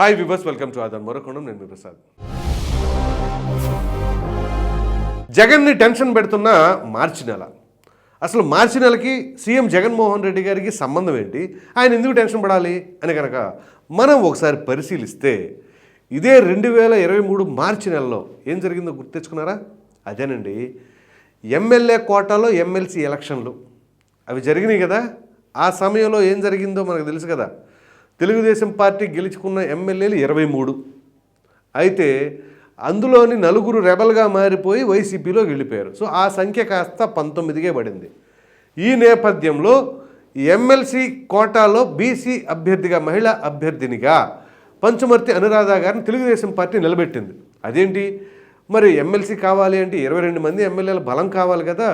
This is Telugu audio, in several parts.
Hi viewers welcome to another మరొకొండం నేను మీ ప్రసాద్ జగన్ని టెన్షన్ పెడుతున్న మార్చి నెల అసలు మార్చి నెలకి సీఎం జగన్మోహన్ రెడ్డి గారికి సంబంధం ఏంటి ఆయన ఎందుకు టెన్షన్ పడాలి అని కనుక మనం ఒకసారి పరిశీలిస్తే ఇదే రెండు వేల ఇరవై మూడు మార్చి నెలలో ఏం జరిగిందో గుర్తు తెచ్చుకున్నారా అదేనండి ఎమ్మెల్యే కోటాలో ఎమ్మెల్సీ ఎలక్షన్లు అవి జరిగినాయి కదా ఆ సమయంలో ఏం జరిగిందో మనకు తెలుసు కదా తెలుగుదేశం పార్టీ గెలుచుకున్న ఎమ్మెల్యేలు ఇరవై మూడు. అయితే అందులోని నలుగురు రెబల్గా మారిపోయి వైసీపీలో వెళ్ళిపోయారు. సో ఆ సంఖ్య కాస్త పంతొమ్మిదిగే పడింది. ఈ నేపథ్యంలో ఎమ్మెల్సీ కోటాలో బీసీ అభ్యర్థిగా మహిళా అభ్యర్థినిగా పంచమర్తి అనురాధ గారిని తెలుగుదేశం పార్టీ నిలబెట్టింది. అదేంటి? మరి ఎమ్మెల్సీ కావాలి అంటే ఇరవై రెండు మంది ఎమ్మెల్యేల బలం కావాలి కదా.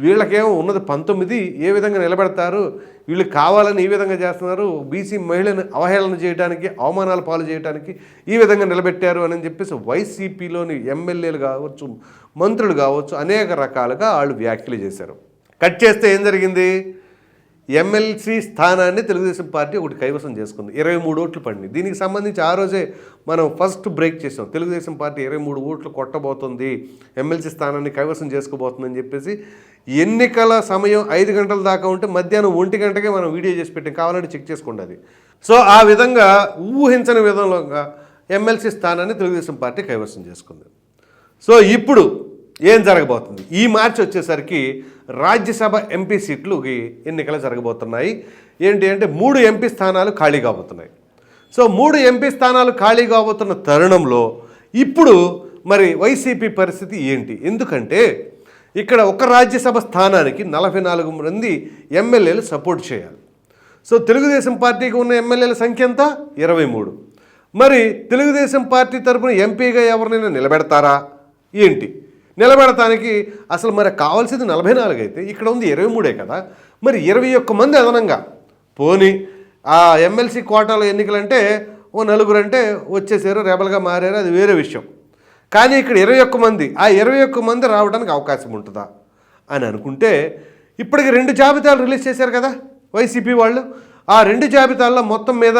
వీళ్ళకేమో ఉన్నది పంతొమ్మిది ఏ విధంగా నిలబెడతారు? వీళ్ళు కావాలని ఈ విధంగా చేస్తున్నారు. బీసీ మహిళను అవహేళన చేయడానికి అవమానాల పాలు చేయడానికి ఈ విధంగా నిలబెట్టారు అని చెప్పేసి వైసీపీలోని ఎమ్మెల్యేలు కావచ్చు మంత్రులు కావచ్చు అనేక రకాలుగా వాళ్ళు వ్యాఖ్యలు చేశారు. కట్ చేస్తే ఏం జరిగింది? ఎమ్మెల్సీ స్థానాన్ని తెలుగుదేశం పార్టీ ఒకటి కైవసం చేసుకుంది. ఇరవై మూడు ఓట్లు పడింది. దీనికి సంబంధించి ఆ రోజే మనం ఫస్ట్ బ్రేక్ చేసాం. తెలుగుదేశం పార్టీ ఇరవై మూడు ఓట్లు కొట్టబోతుంది. ఎమ్మెల్సీ స్థానాన్ని కైవసం చేసుకోబోతుందని చెప్పేసి ఎన్నికల సమయం ఐదు గంటల దాకా ఉంటే మధ్యాహ్నం ఒంటి గంటకే మనం వీడియో చేసి పెట్టాం. కావాలంటే చెక్ చేసుకోండి అది. సో ఆ విధంగా ఊహించని విధంగా ఎమ్మెల్సీ స్థానాన్ని తెలుగుదేశం పార్టీ కైవసం చేసుకుంది. సో ఇప్పుడు ఏం జరగబోతుంది? ఈ మార్చి వచ్చేసరికి రాజ్యసభ ఎంపీ సీట్లుకి ఎన్నికలు జరగబోతున్నాయి. ఏంటి అంటే మూడు ఎంపీ స్థానాలు ఖాళీ కాబోతున్నాయి. సో మూడు ఎంపీ స్థానాలు ఖాళీ కాబోతున్న తరుణంలో ఇప్పుడు మరి వైసీపీ పరిస్థితి ఏంటి? ఎందుకంటే ఇక్కడ ఒక రాజ్యసభ స్థానానికి నలభై నాలుగు మంది ఎమ్మెల్యేలు సపోర్ట్ చేయాలి. సో తెలుగుదేశం పార్టీకి ఉన్న ఎమ్మెల్యేల సంఖ్య ఎంత? ఇరవై మూడు. మరి తెలుగుదేశం పార్టీ తరపున ఎంపీగా ఎవరినైనా నిలబెడతారా? ఏంటి? నిలబెడటానికి అసలు మరి కావాల్సింది నలభై నాలుగు అయితే ఇక్కడ ఉంది ఇరవై మూడే కదా. మరి ఇరవై ఒక్క మంది అదనంగా. పోని ఆ ఎమ్మెల్సీ కోటాలో ఎన్నికలంటే ఓ నలుగురు అంటే వచ్చేసారు రెబల్గా మారారు అది వేరే విషయం. కానీ ఇక్కడ ఇరవై ఒక్క మంది ఆ ఇరవై ఒక్క మంది రావడానికి అవకాశం ఉంటుందా? అని అనుకుంటే ఇప్పటికి రెండు జాబితాలు రిలీజ్ చేశారు కదా వైసీపీ వాళ్ళు. ఆ రెండు జాబితాల్లో మొత్తం మీద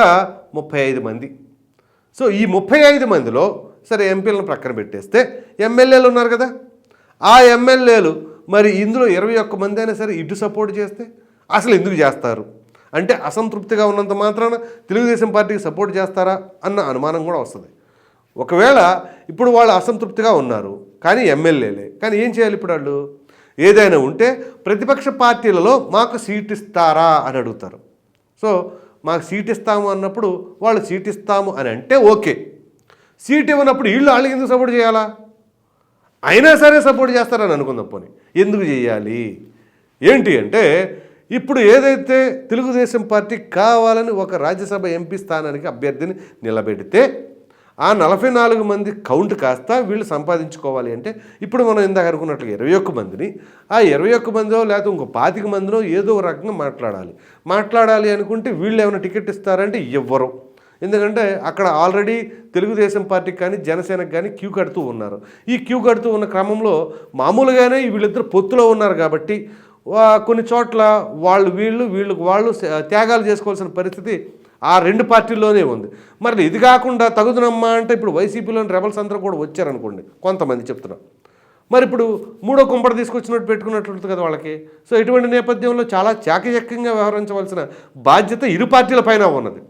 ముప్పై ఐదు మంది. సో ఈ ముప్పై ఐదు మందిలో సరే ఎంపీలను ప్రక్కన పెట్టేస్తే ఎమ్మెల్యేలు ఉన్నారు కదా. ఆ ఎమ్మెల్యేలు మరి ఇందులో ఇరవై ఒక్క మంది అయినా సరే ఇటు సపోర్ట్ చేస్తే అసలు ఎందుకు చేస్తారు? అంటే అసంతృప్తిగా ఉన్నంత మాత్రాన తెలుగుదేశం పార్టీకి సపోర్ట్ చేస్తారా అన్న అనుమానం కూడా వస్తుంది. ఒకవేళ ఇప్పుడు వాళ్ళు అసంతృప్తిగా ఉన్నారు కానీ ఎమ్మెల్యేలే కానీ ఏం చేయాలి ఇప్పుడు వాళ్ళు? ఏదైనా ఉంటే ప్రతిపక్ష పార్టీలలో మాకు సీట్ ఇస్తారా అని అడుగుతారు. సో మాకు సీట్ ఇస్తాము అన్నప్పుడు వాళ్ళు సీట్ ఇస్తాము అని అంటే ఓకే. సీట్ ఇవ్వనప్పుడు వీళ్ళు వాళ్ళకి ఎందుకు సపోర్ట్ చేయాలా? అయినా సరే సపోర్ట్ చేస్తారని అనుకుందాం పోనీ. ఎందుకు చేయాలి? ఏంటి అంటే ఇప్పుడు ఏదైతే తెలుగుదేశం పార్టీ కావాలని ఒక రాజ్యసభ ఎంపీ స్థానానికి అభ్యర్థిని నిలబెడితే ఆ నలభై నాలుగు మంది కౌంట్ కాస్త వీళ్ళు సంపాదించుకోవాలి అంటే ఇప్పుడు మనం ఇందాక అనుకున్నట్లుగా ఇరవై ఒక్క మందిని ఆ ఇరవై ఒక్క మందో లేకపోతే ఇంకో పాతిక మందిలో ఏదో ఒక రకంగా మాట్లాడాలి. మాట్లాడాలి అనుకుంటే వీళ్ళు ఏమైనా టికెట్ ఇస్తారంటే ఇవ్వరు ఎందుకంటే అక్కడ ఆల్రెడీ తెలుగుదేశం పార్టీకి కానీ జనసేనకు కానీ క్యూ కడుతూ ఉన్నారు. ఈ క్యూ కడుతూ ఉన్న క్రమంలో మామూలుగానే వీళ్ళిద్దరు పొత్తులో ఉన్నారు కాబట్టి వా- కొన్ని చోట్ల వాళ్ళు వీళ్ళు వీళ్ళకు వాళ్ళు త్యాగాలు చేసుకోవాల్సిన పరిస్థితి ఆ రెండు పార్టీల్లోనే ఉంది. మరి ఇది కాకుండా తగుదనమ్మా అంటే ఇప్పుడు వైసీపీలోని రెబల్స్ అందరూ కూడా వచ్చారనుకోండి కొంతమంది చెప్తున్నారు మరి ఇప్పుడు మూడో కుంపట తీసుకొచ్చినట్టు పెట్టుకున్నట్లుంటుంది కదా వాళ్ళకి. సో ఇటువంటి నేపథ్యంలో చాలా చాకచక్యంగా వ్యవహరించవలసిన బాధ్యత ఇరు పార్టీల పైన ఉన్నది.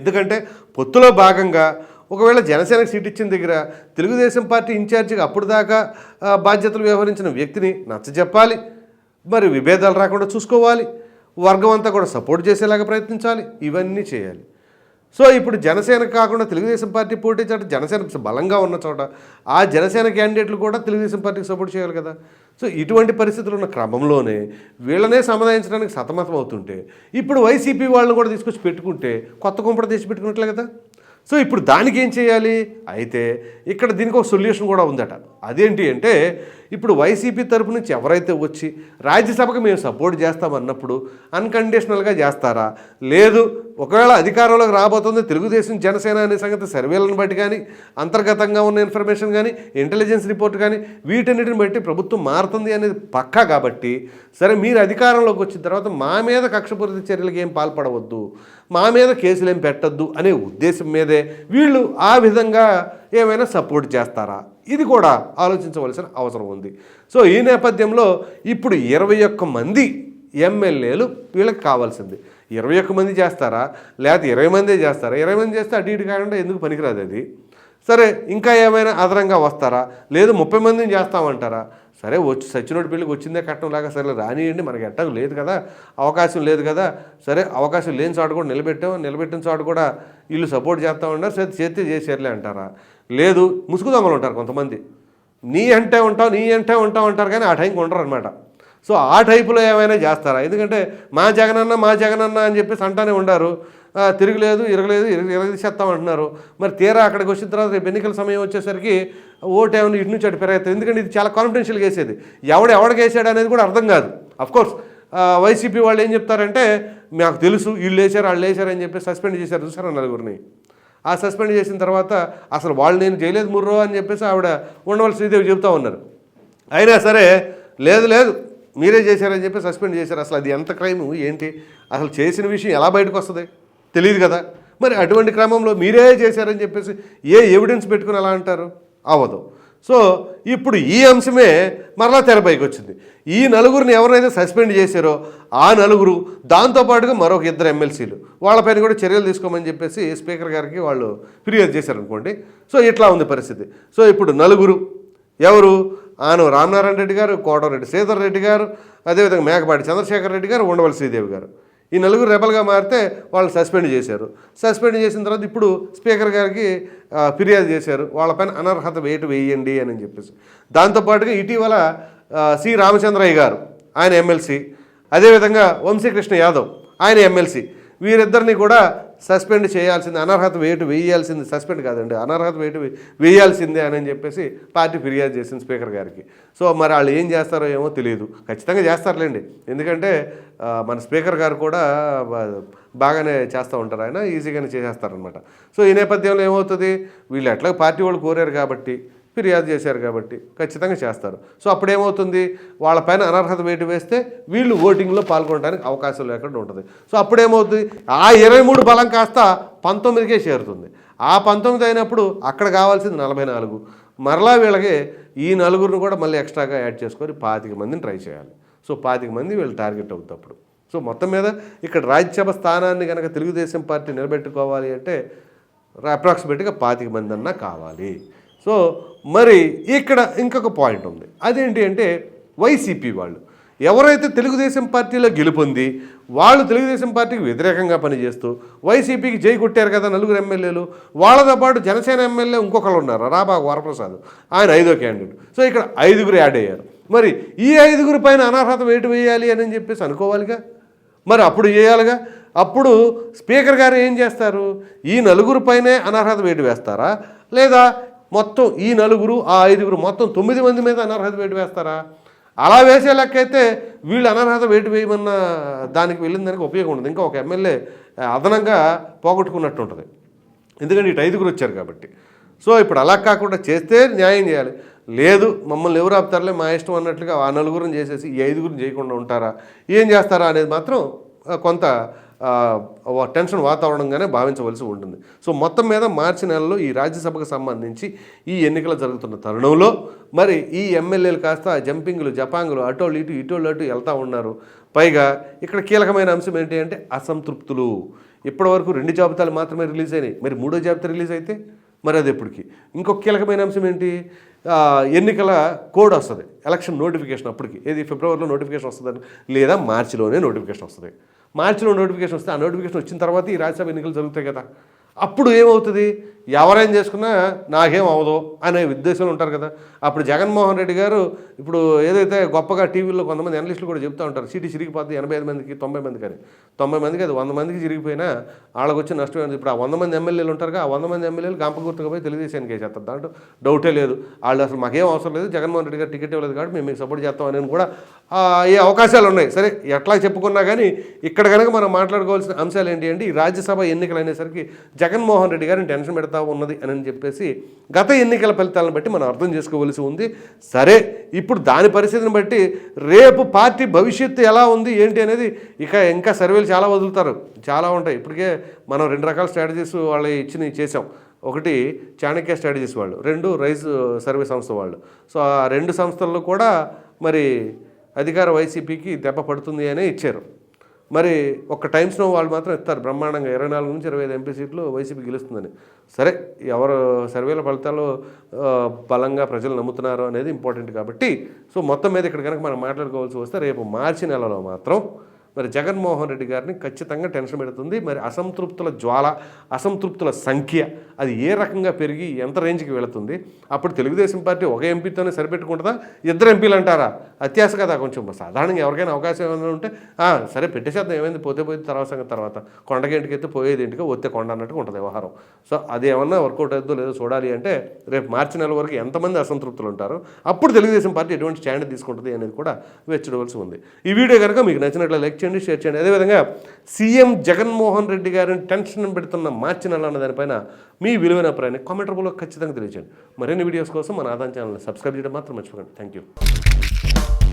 ఎందుకంటే పొత్తులో భాగంగా ఒకవేళ జనసేనకు సీట్ ఇచ్చిన దగ్గర తెలుగుదేశం పార్టీ ఇన్ఛార్జిగా అప్పుడు దాకా బాధ్యతలు వ్యవహరించిన వ్యక్తిని నచ్చజెప్పాలి మరి విభేదాలు రాకుండా చూసుకోవాలి. వర్గం అంతా కూడా సపోర్ట్ చేసేలాగా ప్రయత్నించాలి. ఇవన్నీ చేయాలి. సో ఇప్పుడు జనసేన కాకుండా తెలుగుదేశం పార్టీ పోటీ చోట జనసేన బలంగా ఉన్న చోట ఆ జనసేన క్యాండిడేట్లు కూడా తెలుగుదేశం పార్టీకి సపోర్ట్ చేయాలి కదా. సో ఇటువంటి పరిస్థితులు ఉన్న క్రమంలోనే వీళ్ళనే సమాధానించడానికి సతమతం అవుతుంటే ఇప్పుడు వైసీపీ వాళ్ళని కూడా తీసుకొచ్చి పెట్టుకుంటే కొత్త కుంపట తీసి పెట్టుకున్నట్లే కదా? సో ఇప్పుడు దానికి ఏం చేయాలి? అయితే ఇక్కడ దీనికి ఒక సొల్యూషన్ కూడా ఉందట. అదేంటి అంటే ఇప్పుడు వైసీపీ తరపు నుంచి ఎవరైతే వచ్చి రాజ్యసభకు మేము సపోర్ట్ చేస్తామన్నప్పుడు అన్కండిషనల్గా చేస్తారా? లేదు ఒకవేళ అధికారంలోకి రాబోతుంది తెలుగుదేశం జనసేన అనే సంగతి సర్వేలను బట్టి కానీ అంతర్గతంగా ఉన్న ఇన్ఫర్మేషన్ కానీ ఇంటెలిజెన్స్ రిపోర్ట్ కానీ వీటన్నిటిని బట్టి ప్రభుత్వం మారుతుంది అనేది పక్కా కాబట్టి సరే మీరు అధికారంలోకి వచ్చిన తర్వాత మా మీద కక్షపూరిత చర్యలకు ఏం పాల్పడవద్దు మా మీద కేసులు ఏం పెట్టద్దు అనే ఉద్దేశం మీదే వీళ్ళు ఆ విధంగా ఏమైనా సపోర్ట్ చేస్తారా? ఇది కూడా ఆలోచించవలసిన అవసరం ఉంది. సో ఈ నేపథ్యంలో ఇప్పుడు ఇరవై ఒక్క మంది ఎమ్మెల్యేలు వీళ్ళకి కావాల్సింది. ఇరవై ఒక్క మంది చేస్తారా? లేకపోతే ఇరవై మందే చేస్తారా? ఇరవై మంది చేస్తే అటు ఇటు కాకుండా ఎందుకు పనికిరాదు అది? సరే ఇంకా ఏమైనా అదనంగా వస్తారా? లేదు ముప్పై మందిని చేస్తామంటారా? సరే వచ్చి సచ్చినోడి పెళ్ళికి వచ్చిందే కట్టడం లాగా సరే రానియండి మనకి ఎట్టకు లేదు కదా అవకాశం లేదు కదా. సరే అవకాశం లేని చోట కూడా నిలబెట్టాం నిలబెట్టిన చోట కూడా వీళ్ళు సపోర్ట్ చేస్తామన్నారు సరే చేస్తే చేసేర్లే అంటారా? లేదు ముసుగు దొంగలు ఉంటారు కొంతమంది. నీ అంటే ఉంటావు నీ అంటే ఉంటావు అంటారు కానీ ఆ టైంకి ఉండరు అనమాట సో ఆ టైపులో ఏమైనా చేస్తారా? ఎందుకంటే మా జగనన్న మా జగనన్న అని చెప్పేసి అంటానే ఉండారు. తిరగలేదు ఇరగలేదు ఇరగ ఇరగదీసేస్తాం అంటున్నారు. మరి తీరా అక్కడికి వచ్చిన తర్వాత రేపు ఎన్నికల సమయం వచ్చేసరికి ఓటు ఏమైనా ఇటు నుంచి అటు పెరుగుతుంది ఎందుకంటే ఇది చాలా కాన్ఫిడెన్షియల్ వేసేది ఎవడు ఎవడికి వేసాడు అనేది కూడా అర్థం కాదు. అఫ్కోర్స్ వైసీపీ వాళ్ళు ఏం చెప్తారంటే మాకు తెలుసు వీళ్ళు వేసారు వాళ్ళు వేసారు అని చెప్పి సస్పెండ్ చేశారు. చూసారా నలుగురిని? ఆ సస్పెండ్ చేసిన తర్వాత అసలు వాళ్ళు నేను చేయలేదు ముర్రో అని చెప్పేసి ఆవిడ ఉండవలసి శ్రీదేవి చెప్తా ఉన్నారు. అయినా సరే లేదు లేదు. మీరే చేశారని చెప్పి సస్పెండ్ చేశారు. అసలు అది ఎంత క్రైమ్? ఏంటి? అసలు చేసిన విషయం ఎలా బయటకు వస్తుంది? తెలియదు కదా. మరి అటువంటి క్రమంలో మీరే చేశారని చెప్పేసి ఏ ఎవిడెన్స్ పెట్టుకుని అలా అంటారు? అవ్వదు. సో ఇప్పుడు ఈ అంశమే మరలా తెరపైకి వచ్చింది. ఈ నలుగురిని ఎవరైతే సస్పెండ్ చేశారో ఆ నలుగురు దాంతోపాటుగా మరొక ఇద్దరు ఎమ్మెల్సీలు. వాళ్ళపైన కూడా చర్యలు తీసుకోమని చెప్పేసి స్పీకర్ గారికి వాళ్ళు ఫిర్యాదు చేశారనుకోండి. సో ఇట్లా ఉంది పరిస్థితి. సో ఇప్పుడు నలుగురు ఎవరు? ఆను రామనారాయణ రెడ్డి గారు కోటరెడ్డి శ్రీధర్ రెడ్డి గారు అదేవిధంగా మేకపాటి చంద్రశేఖర్ రెడ్డి గారు ఉండవల్లి శ్రీదేవి గారు. ఈ నలుగురు రెబల్గా మారితే వాళ్ళు సస్పెండ్ చేశారు. సస్పెండ్ చేసిన తర్వాత ఇప్పుడు స్పీకర్ గారికి ఫిర్యాదు చేశారు. వాళ్ళపైన అనర్హత వేటు వేయండి అని చెప్పేసి. దాంతోపాటుగా ఇటీవల సి. రామచంద్రయ్య గారు ఆయన ఎమ్మెల్సీ. అదేవిధంగా వంశీకృష్ణ యాదవ్ ఆయన ఎమ్మెల్సీ. వీరిద్దరిని కూడా సస్పెండ్ చేయాల్సింది అనర్హత వేటు వేయాల్సింది సస్పెండ్ కాదండి అనర్హత వేటు వేయాల్సిందే అని చెప్పేసి పార్టీ ఫిర్యాదు చేసింది స్పీకర్ గారికి. సో మరి వాళ్ళు ఏం చేస్తారో ఏమో తెలియదు. ఖచ్చితంగా చేస్తారులేండి. ఎందుకంటే మన స్పీకర్ గారు కూడా బాగానే చేస్తూ ఉంటారు ఆయన ఈజీగానే చేసేస్తారనమాట సో ఈ నేపథ్యంలో ఏమవుతుంది? వీళ్ళు ఎట్లా పార్టీ వాళ్ళు కోరారు కాబట్టి ఫిర్యాదు చేశారు కాబట్టి ఖచ్చితంగా చేస్తారు. సో అప్పుడేమవుతుంది? వాళ్ళపైన అనర్హత వేటు వేస్తే వీళ్ళు ఓటింగ్లో పాల్గొనడానికి అవకాశం లేకుండా ఉంటుంది. సో అప్పుడేమవుతుంది? ఆ ఇరవై మూడు బలం కాస్త పంతొమ్మిదికే చేరుతుంది. ఆ పంతొమ్మిది అయినప్పుడు అక్కడ కావాల్సింది నలభై నాలుగు. మరలా వీళ్ళకి ఈ నలుగురిని కూడా మళ్ళీ ఎక్స్ట్రాగా యాడ్ చేసుకొని పాతిక మందిని ట్రై చేయాలి. సో పాతిక మంది వీళ్ళు టార్గెట్ అవుతుంది అప్పుడు సో మొత్తం మీద ఇక్కడ రాజ్యసభ స్థానాన్ని కనుక తెలుగుదేశం పార్టీ నిలబెట్టుకోవాలి అంటే అప్రాక్సిమేట్గా పాతిక మంది అన్నా కావాలి. సో మరి ఇక్కడ ఇంకొక పాయింట్ ఉంది. అదేంటి అంటే వైసీపీ వాళ్ళు. ఎవరైతే తెలుగుదేశం పార్టీలో గెలుపొంది వాళ్ళు తెలుగుదేశం పార్టీకి వ్యతిరేకంగా పనిచేస్తూ వైసీపీకి జై కొట్టారు కదా నలుగురు ఎమ్మెల్యేలు వాళ్ళతో పాటు జనసేన ఎమ్మెల్యే ఇంకొకరు ఉన్నారు రాబాబు వరప్రసాద్. ఆయన ఐదో క్యాండిడేట్. సో ఇక్కడ ఐదుగురు యాడ్ అయ్యారు. మరి ఈ ఐదుగురు పైన అనర్హత వేటు వేయాలి అని చెప్పేసి అనుకోవాలిగా? మరి అప్పుడు చేయాలిగా? అప్పుడు స్పీకర్ గారు ఏం చేస్తారు? ఈ నలుగురు పైనే అనర్హత వేటు వేస్తారా? లేదా మొత్తం ఈ నలుగురు ఆ ఐదుగురు మొత్తం తొమ్మిది మంది మీద అనర్హత వేటు వేస్తారా? అలా వేసే లెక్క అయితే వీళ్ళు అనర్హత వేటు వేయమన్న దానికి వెళ్ళిన దానికి ఉపయోగం ఉండదు. ఇంకా ఒక ఎమ్మెల్యే అదనంగా పోగొట్టుకున్నట్టు ఉంటుంది. ఎందుకంటే ఇటు ఐదుగురు వచ్చారు కాబట్టి. సో ఇప్పుడు అలా కాకుండా చేస్తే న్యాయం చేయాలి. లేదు మమ్మల్ని ఎవరు ఆపుతారులే మా ఇష్టం అన్నట్లుగా ఆ నలుగురిని చేసేసి ఈ ఐదుగురిని చేయకుండా ఉంటారా? ఏం చేస్తారా అనేది మాత్రం కొంత టెన్షన్ వాతావరణంగానే భావించవలసి ఉంటుంది. సో మొత్తం మీద మార్చి నెలలో ఈ రాజ్యసభకు సంబంధించి ఈ ఎన్నికలు జరుగుతున్న తరుణంలో మరి ఈ ఎమ్మెల్యేలు కాస్త జంపింగ్లు జపాంగులు అటోళ్ళు ఇటు ఇటోళ్ళు అటు వెళ్తూ ఉన్నారు. పైగా ఇక్కడ కీలకమైన అంశం ఏంటి అంటే అసంతృప్తులు. ఇప్పటివరకు రెండు జాబితాలు మాత్రమే రిలీజ్ అయినాయి. మరి మూడో జాబితా రిలీజ్ అయితే మరి అది ఎప్పటికి? ఇంకొక కీలకమైన అంశం ఏంటి? ఎన్నికల కోడ్ వస్తుంది. ఎలక్షన్ నోటిఫికేషన్ అప్పటికి. ఏది? ఫిబ్రవరిలో నోటిఫికేషన్ వస్తుంది లేదా మార్చిలోనే నోటిఫికేషన్ వస్తుంది. మార్చిలో నోటిఫికేషన్ వస్తే ఆ నోటిఫికేషన్ వచ్చిన తర్వాత ఈ రాజ్యసభ ఎన్నికలు జరుగుతాయి కదా. అప్పుడు ఏమవుతుంది? ఎవరేం చేసుకున్నా నాకేం అవదు అనే ఉద్దేశంలో ఉంటారు కదా. అప్పుడు జగన్మోహన్ రెడ్డి గారు ఇప్పుడు ఏదైతే గొప్పగా టీవీలో కొంతమంది అనలిస్టులు కూడా చెప్తూ ఉంటారు సీటీ చిరిగిపోతుంది ఎనభై ఐదు మందికి తొంభై మందికి అని. తొంభై మందికి అది వంద మందికి చిరిగిపోయినా వాళ్ళకి వచ్చి నష్టం ఏంటి ఇప్పుడు ఆ వంద మంది ఎమ్మెల్యేలు ఉంటారుగా ఆ వంద మంది ఎమ్మెల్యేలు గంప పోయి తెలుగుదేశానికి వేసేస్తారు. దాంట్లో డౌటే లేదు. వాళ్ళు అసలు మాకేం అవసరం లేదు జగన్మోహన్ రెడ్డి గారు టికెట్ ఇవ్వలేదు కాబట్టి మేము మీకు సపోర్ట్ చేస్తామని కూడా ఏ అవకాశాలు ఉన్నాయి. సరే ఎట్లా చెప్పుకున్నా కానీ ఇక్కడ కనుక మనం మాట్లాడుకోవాల్సిన అంశాలు ఏంటి అంటే ఈ రాజ్యసభ ఎన్నికలు అనేసరికి జగన్మోహన్ రెడ్డి గారిని టెన్షన్ పెడతా ఉన్నది అని చెప్పేసి గత ఎన్నికల ఫలితాలను బట్టి మనం అర్థం చేసుకోవలసి ఉంది. సరే ఇప్పుడు దాని పరిస్థితిని బట్టి రేపు పార్టీ భవిష్యత్తు ఎలా ఉంది ఏంటి అనేది ఇక ఇంకా సర్వేలు చాలా వదులుతారు. చాలా ఉంటాయి. ఇప్పటికే మనం రెండు రకాల స్ట్రాటజీస్ వాళ్ళు ఇచ్చిన చేసాం ఒకటి చాణక్య స్ట్రాటజీస్ వాళ్ళు రెండు రైస్ సర్వే సంస్థ వాళ్ళు. సో ఆ రెండు సంస్థల్లో కూడా మరి అధికార వైసీపీకి దెబ్బ పడుతుంది అనే ఇచ్చారు. మరి ఒక్క టైమ్స్ నో వాళ్ళు మాత్రం ఇస్తారు బ్రహ్మాండంగా ఇరవై నాలుగు నుంచి ఇరవై ఐదు ఎంపీ సీట్లు వైసీపీ గెలుస్తుందని. సరే ఎవరు సర్వేల ఫలితాలు బలంగా ప్రజలు నమ్ముతున్నారు అనేది ఇంపార్టెంట్ కాబట్టి సో మొత్తం మీద ఇక్కడ కనుక మనం మాట్లాడుకోవాల్సి వస్తే రేపు మార్చి నెలలో మాత్రం మరి జగన్మోహన్ రెడ్డి గారిని ఖచ్చితంగా టెన్షన్ పెడుతుంది. మరి అసంతృప్తుల జ్వాల అసంతృప్తుల సంఖ్య అది ఏ రకంగా పెరిగి ఎంత రేంజ్కి వెళుతుంది? అప్పుడు తెలుగుదేశం పార్టీ ఒక ఎంపీతోనే సరిపెట్టుకుంటుందా? ఇద్దరు ఎంపీలు అంటారా? అత్యాశ కదా కొంచెం. సాధారణంగా ఎవరికైనా అవకాశం ఏమైనా ఉంటే సరే పెట్టేసేద్దాం ఏమైంది? పోతే పోతే తర్వాత సంగతి తర్వాత. కొండకేంటికి అయితే పోయేది ఇంటికి ఒత్తే కొండ అన్నట్టుగా ఉంటుంది వ్యవహారం. సో అది ఏమన్నా వర్కౌట్ అవుతుందో లేదో చూడాలి అంటే రేపు మార్చి నెల వరకు ఎంతమంది అసంతృప్తులు ఉంటారు అప్పుడు తెలుగుదేశం పార్టీ ఎటువంటి స్టాండ్ తీసుకుంటుంది అనేది కూడా వెచ్చడవలసి ఉంది. ఈ వీడియో కనుక మీకు నచ్చినట్లు లైక్ చేయండి షేర్ చేయండి. అదేవిధంగా సీఎం జగన్మోహన్ రెడ్డి గారిని టెన్షన్ పెడుతున్న మార్చి నెల అన్న దానిపైన మీ విలువైన అభిప్రాయాన్ని కామెంట్ రూపంలో ఖచ్చితంగా తెలియజేయండి మరిన్ని వీడియోస్ కోసం మన ఆదాయం ఛానల్ సబ్స్క్రైబ్ చేయడం మాత్రం మర్చిపోకండి. Thank you